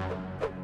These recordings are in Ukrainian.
Thank you.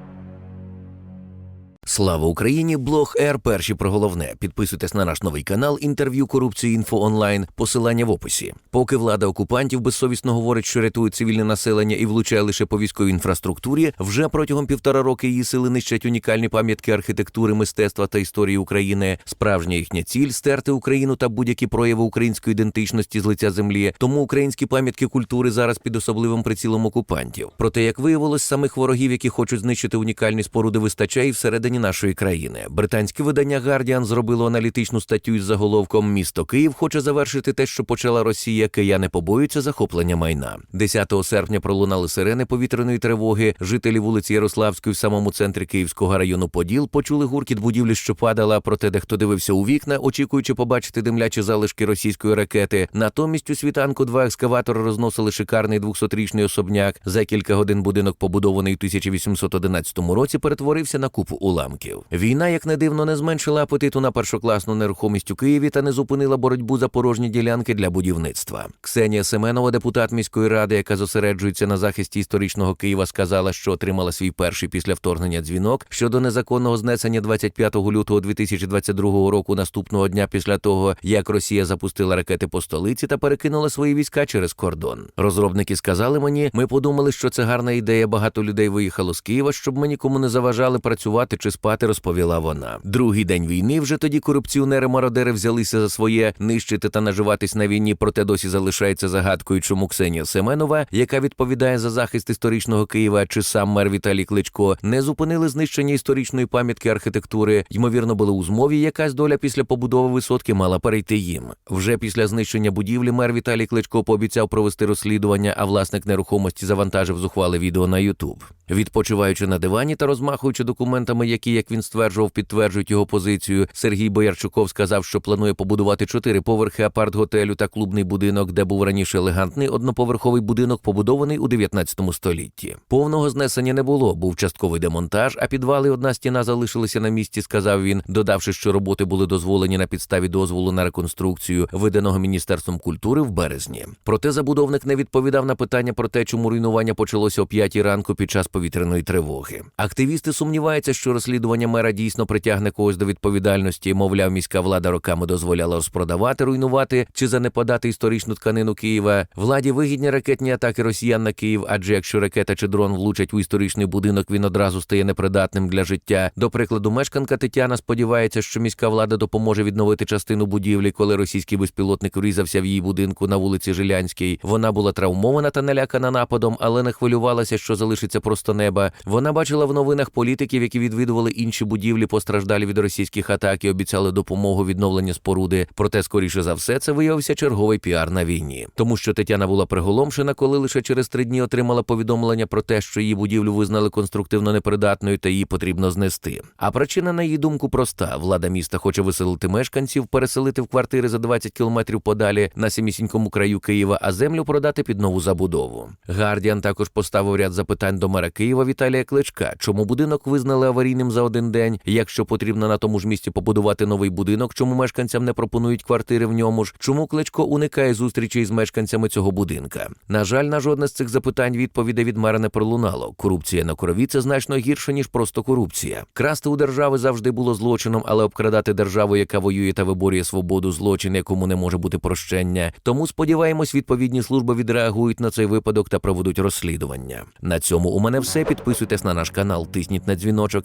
Слава Україні! Блог Р. Перші про головне. Підписуйтесь на наш новий канал інтерв'ю корупції інфо онлайн. Посилання в описі. Поки влада окупантів безсовісно говорить, що рятує цивільне населення і влучає лише по військовій інфраструктурі, вже протягом півтора роки її сили нищать унікальні пам'ятки архітектури, мистецтва та історії України. Справжня їхня ціль стерти Україну та будь-які прояви української ідентичності з лиця землі. Тому українські пам'ятки культури зараз під особливим прицілом окупантів. Проте, як виявилось, самих ворогів, які хочуть знищити унікальні споруди, вистачає і всередині нашої країни. Британське видання Guardian зробило аналітичну статтю із заголовком Місто Київ хоче завершити те, що почала Росія. Кияни побоюються захоплення майна. 10 серпня пролунали сирени повітряної тривоги. Жителі вулиці Ярославської в самому центрі Київського району Поділ почули гуркіт будівлі, що падала. Проте дехто дивився у вікна, очікуючи побачити димлячі залишки російської ракети. Натомість у світанку два екскаватори розносили шикарний 200-річний особняк. За кілька годин будинок, побудований у 1811 році, перетворився на купу уламків. Війна, як не дивно, не зменшила апетиту на першокласну нерухомість у Києві та не зупинила боротьбу за порожні ділянки для будівництва. Ксенія Семенова, депутат міської ради, яка зосереджується на захисті історичного Києва, сказала, що отримала свій перший після вторгнення дзвінок щодо незаконного знесення 25 лютого 2022 року, наступного дня після того, як Росія запустила ракети по столиці та перекинула свої війська через кордон. Розробники сказали мені, ми подумали, що це гарна ідея. Багато людей виїхало з Києва, щоб ми нікому не заважали працювати чи спати, розповіла вона. Другий день війни вже тоді корупціонери-мародери взялися за своє нищити та наживатись на війні, проте досі залишається загадкою, чому Ксенія Семенова, яка відповідає за захист історичного Києва, чи сам мер Віталій Кличко, не зупинили знищення історичної пам'ятки архітектури. Ймовірно, були у змові, якась доля після побудови висотки мала перейти їм. Вже після знищення будівлі мер Віталій Кличко пообіцяв провести розслідування, а власник нерухомості завантажив зухвале відео на Ютуб. Відпочиваючи на дивані та розмахуючи документами, які, як він стверджував, підтверджують його позицію, Сергій Боярчуков сказав, що планує побудувати чотири поверхи апарт-готелю та клубний будинок, де був раніше елегантний одноповерховий будинок, побудований у 19 столітті. Повного знесення не було, був частковий демонтаж, а підвали одна стіна залишилися на місці, сказав він, додавши, що роботи були дозволені на підставі дозволу на реконструкцію, виданого міністерством культури в березні. Проте забудовник не відповідав на питання про те, чому руйнування почалося о п'ятій ранку під час повітряної тривоги. Активісти сумніваються, що розслідування мера дійсно притягне когось до відповідальності. Мовляв, міська влада роками дозволяла розпродавати, руйнувати чи занепадати історичну тканину Києва. Владі вигідні ракетні атаки росіян на Київ, адже якщо ракета чи дрон влучать у історичний будинок, він одразу стає непридатним для життя. До прикладу, мешканка Тетяна сподівається, що міська влада допоможе відновити частину будівлі, коли російський безпілотник врізався в її будинку на вулиці Жилянській. Вона була травмована та налякана нападом, але не хвилювалася, що залишиться просто неба. Вона бачила в новинах політиків, які відвідували інші будівлі, постраждалі від російських атак і обіцяли допомогу відновлення споруди. Проте, скоріше за все, це виявився черговий піар на війні, тому що Тетяна була приголомшена, коли лише через три дні отримала повідомлення про те, що її будівлю визнали конструктивно непридатною та її потрібно знести. А причина, на її думку, проста: влада міста хоче виселити мешканців, переселити в квартири за 20 кілометрів подалі на самісінькому краю Києва, а землю продати під нову забудову. Гардіан також поставив ряд запитань до мера Києва Віталія Кличка, чому будинок визнали аварійним за один день, якщо потрібно на тому ж місці побудувати новий будинок, чому мешканцям не пропонують квартири в ньому ж, чому Кличко уникає зустрічей з мешканцями цього будинка. На жаль, на жодне з цих запитань відповідей від мера не пролунало. Корупція на крові це значно гірше ніж просто корупція. Красти у держави завжди було злочином, але обкрадати державу, яка воює та виборює свободу, злочин, якому не може бути прощення. Тому сподіваємось, відповідні служби відреагують на цей випадок та проведуть розслідування. На цьому у мене все. Підписуйтесь на наш канал, тисніть на дзвіночок.